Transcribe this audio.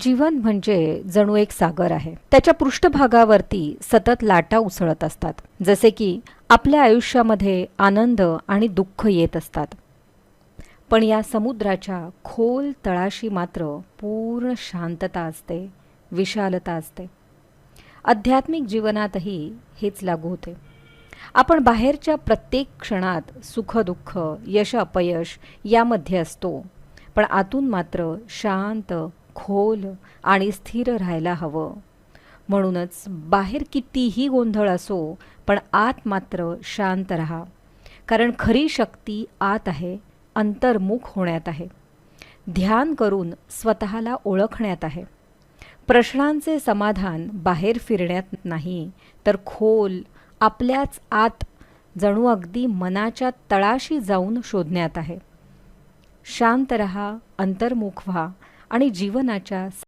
जीवन म्हणजे जणू एक सागर आहे. त्याच्या पृष्ठभागावरती सतत लाटा उसळत असतात. जसे की आपल्या आयुष्यामध्ये आनंद आणि दुःख येत असतात. पण या समुद्राच्या खोल तळाशी मात्र पूर्ण शांतता असते विशालता असते. आध्यात्मिक जीवनातही हेच लागू होते. आपण बाहेरच्या प्रत्येक क्षणात सुखदुःख यश अपयश यामध्ये असतो पण आतून मात्र शांत खोल आणि स्थिर राहायला हवं. म्हणूनच बाहेर कितीही गोंधळ असो पण आत मात्र शांत राहा. कारण खरी शक्ती आत आहे अंतर्मुख होण्यात आहे. ध्यान करून स्वतःला ओळखण्यात आहे. प्रश्नांचे समाधान बाहेर फिरण्यात नाही तर खोल आपल्याच आत जणू अगदी मनाच्या तळाशी जाऊन शोधण्यात आहे. शांत रहा अंतर्मुख व्हा आणि जीवनाच्या